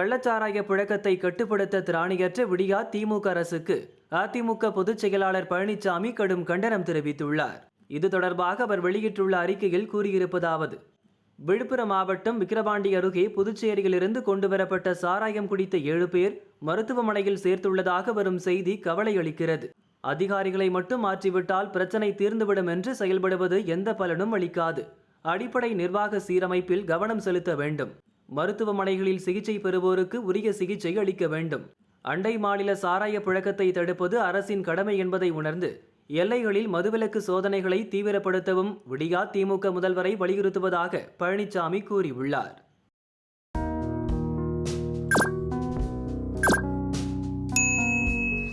கள்ளச்சாராய புழக்கத்தை கட்டுப்படுத்த திராணியற்ற விடியா திமுக அரசுக்கு. அதிமுக பொதுச் செயலாளர் பழனிசாமி கடும் கண்டனம் தெரிவித்துள்ளார். இது தொடர்பாக அவர் வெளியிட்டுள்ள அறிக்கையில் கூறியிருப்பதாவது. விழுப்புரம் மாவட்டம் விக்கிரவாண்டி அருகே புதுச்சேரியிலிருந்து கொண்டுவரப்பட்ட சாராயம் குடித்த ஏழு பேர் மருத்துவமனையில் சேர்த்துள்ளதாக வரும் செய்தி கவலை அளிக்கிறது. அதிகாரிகளை மட்டும் மாற்றிவிட்டால் பிரச்சனை தீர்ந்துவிடும் என்று செயல்படுவது எந்த பலனும் அளிக்காது. அடிப்படை நிர்வாக சீரமைப்பில் கவனம் செலுத்த வேண்டும். மருத்துவமனைகளில் சிகிச்சை பெறுவோருக்கு உரிய சிகிச்சை அளிக்க வேண்டும். அண்டை மாநில சாராய புழக்கத்தை தடுப்பது அரசின் கடமை என்பதை உணர்ந்து எல்லைகளில் மதுவிலக்கு சோதனைகளை தீவிரப்படுத்தவும் விடியா திமுக முதல்வரை வலியுறுத்துவதாக பழனிசாமி கூறியுள்ளார்.